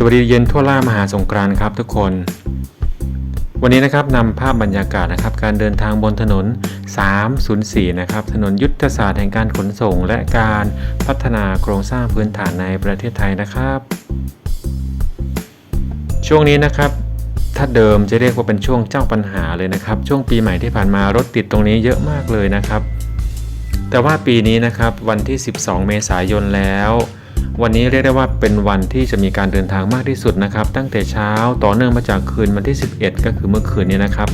สวัสดีเย็นทั่วล่ามหาสงกรานต์ครับทุกคน วันนี้นะครับนำภาพบรรยากาศนะครับ การเดินทางบนถนน 304 นะครับ ถนนยุทธศาสตร์แห่งการขนส่ง และการพัฒนาโครงสร้างพื้นฐานในประเทศไทยนะครับ ช่วงนี้นะครับถ้าเดิมจะเรียกว่าเป็นช่วงเจ้าปัญหาเลยนะครับ ช่วงปีใหม่ที่ผ่านมารถติดตรงนี้เยอะมากเลยนะครับ แต่ว่าปีนี้นะครับวันที่ 12 เมษายนแล้ว วันนี้เรียกได้ว่าเป็นวันที่จะมีการเดินทางมากที่สุดนะครับ ตั้งแต่เช้าต่อเนื่องมาจากคืนวันที่ 11 ก็คือเมื่อคืนนี้นะครับ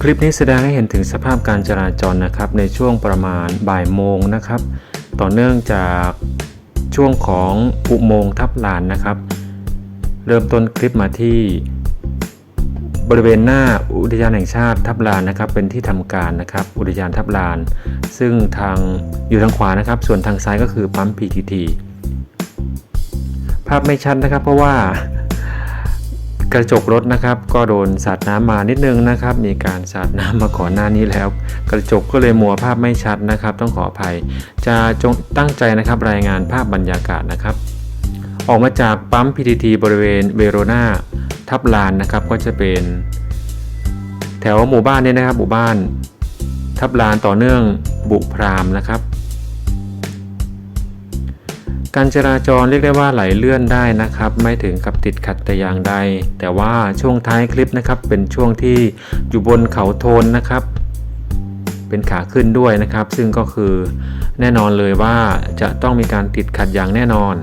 คลิปนี้แสดงให้เห็นถึงสภาพการจราจรนะครับ ในช่วงประมาณบ่ายโมงนะครับ ต่อเนื่องจากช่วงของอุโมงค์ทับลานนะครับ เริ่มต้นคลิปมาที่ บริเวณหน้าอุทยานแห่งชาติทับลานนะครับ เป็นที่ทำการนะครับ อุทยานทับลาน ซึ่งทางอยู่ทางขวานะครับ ส่วนทางซ้ายก็คือปั๊ม PTT ภาพไม่ชัดนะครับ เพราะว่ากระจกรถนะครับ ก็โดนสาดน้ำมานิดนึงนะครับ มีการสาดน้ำมาก่อนหน้านี้แล้ว กระจกก็เลยมัวภาพไม่ชัดนะครับ ต้องขออภัย จะจงตั้งใจนะครับรายงานภาพบรรยากาศนะครับ ออกมาจากปั๊ม PTT บริเวณเวโรนา ทับลานนะครับก็จะเป็น แถวหมู่บ้านเนี่ยนะครับหมู่บ้าน ทับลานต่อเนื่องบุพรามนะครับ การจราจรเรียกได้ว่าไหลเลื่อนได้นะครับ ไม่ถึงกับติดขัดแต่อย่างใด แต่ว่าช่วงท้ายคลิปนะครับ เป็นช่วงที่อยู่บนเขาโทนนะครับเป็นขาขึ้นด้วยนะครับ ซึ่งก็คือแน่นอนเลยว่าจะต้องมีการติดขัดอย่างแน่นอน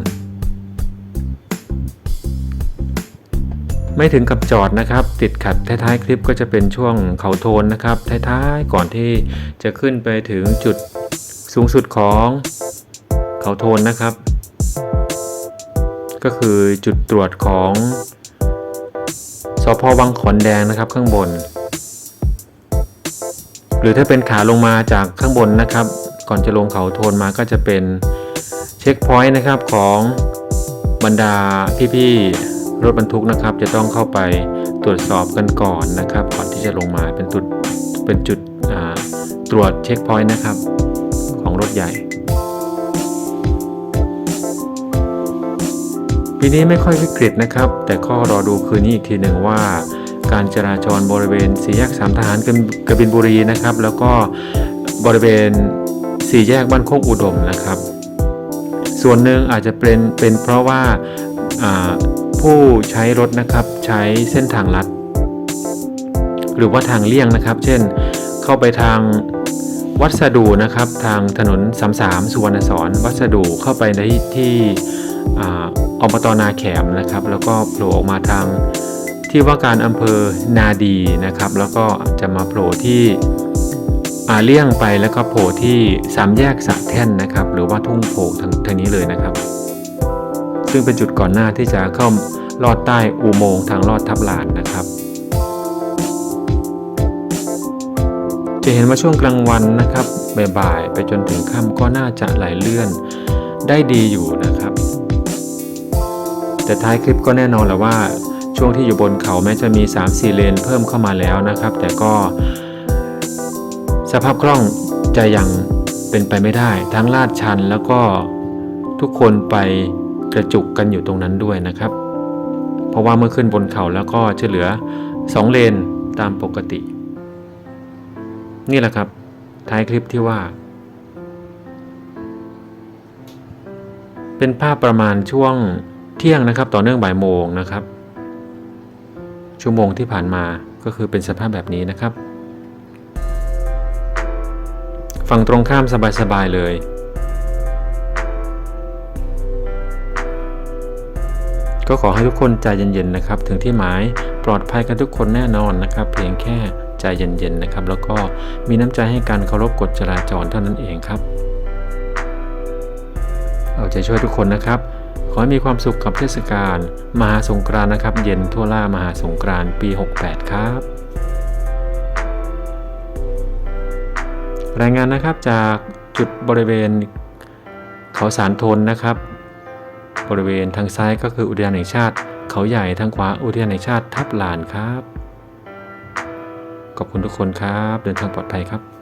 ไม่ถึงกับจอดนะครับ ติดขัดท้ายๆคลิปก็จะเป็นช่วงเขาโทนนะครับท้ายๆก่อนที่จะขึ้นไปถึงจุดสูงสุดของเขาโทนนะครับ ก็คือจุดตรวจของสพวังขอนแดงนะครับข้างบน หรือถ้าเป็นขาลงมาจากข้างบนนะครับ ก่อนจะลงเขาโทนมาก็จะเป็นเช็คพอยต์นะครับของบรรดาพี่ๆ รถบรรทุกนะครับจะต้องเข้าไปตรวจสอบกันก่อนนะครับ ก่อนที่จะลงมาเป็นจุดเป็นจุดตรวจเช็คพอยต์นะครับ ของรถใหญ่ ปีนี้ไม่ค่อยวิกฤตนะครับ แต่ข้อรอดูคืนนี้อีกทีหนึ่งว่า การจราจรบริเวณสี่แยกสามทหารกบินบุรีนะครับ แล้วก็บริเวณสี่แยกบ้านโคกอุดมนะครับ ส่วนหนึ่งอาจจะเป็นเป็นเพราะว่า ผู้ใช้รถนะครับใช้เส้นทางลัด หรือว่าทางเลี่ยงนะครับ เช่น เข้าไปทางวัดสะดูนะครับ ทางถนนสามสามสุวรรณสอนวัดสะดูเข้าไปในที่ออบตนาแขมนะครับ แล้วก็โผล่ออกมาทางที่ว่าการอำเภอนาดีนะครับ แล้วก็จะมาโผล่ที่เลี่ยงไปแล้วก็โผล่ที่สามแยกสะแท่นนะครับ หรือว่าทุ่งโผทางทางนี้เลยนะครับ ซึ่งเป็นจุดก่อนหน้าที่จะเข้าลอดใต้อุโมงค์ทางลอดทับลานนะครับ จะเห็นว่าช่วงกลางวันนะครับบ่ายๆไปจนถึงค่ำก็น่าจะไหลเลื่อนได้ดีอยู่นะครับ แต่ท้ายคลิปก็แน่นอนแหละว่าช่วงที่อยู่บนเขาแม้จะมี 3-4 เลนเพิ่มเข้ามาแล้วนะครับ แต่ก็ สภาพคล่องจะยังเป็นไปไม่ได้ ทั้งลาดชันแล้วก็ทุกคนไป กระจุกกันอยู่ตรงนั้นด้วยนะครับ เพราะว่าเมื่อขึ้นบนเขาแล้วก็จะเหลือ 2 เลนตามปกติ นี่แหละครับ ท้ายคลิปที่ว่า เป็นภาพประมาณช่วงเที่ยงนะครับ ต่อเนื่องบ่ายโมงนะครับ ชั่วโมงที่ผ่านมาก็คือเป็นสภาพแบบนี้นะครับ ฝั่งตรงข้ามสบายๆเลย ก็ขอให้ทุกคนใจเย็นๆนะครับ ถึงที่หมายปลอดภัยกันทุกคนแน่นอนนะครับ เพียงแค่ใจเย็นๆนะครับ แล้วก็มีน้ำใจให้การเคารพกฎจราจรเท่านั้นเองครับ เอาใจช่วยทุกคนนะครับ ขอให้มีความสุขกับเทศกาลมหาสงกรานต์นะครับ เย็นทั่วล่ามหาสงกรานต์ปี 68 ครับรายงานนะครับจากจุดบริเวณเขาสารทนนะครับ บริเวณทางซ้ายก็คืออุทยานแห่งชาติ เขาใหญ่ทางขวาอุทยานแห่งชาติทับลานครับ ขอบคุณทุกคนครับ เดินทางปลอดภัยครับ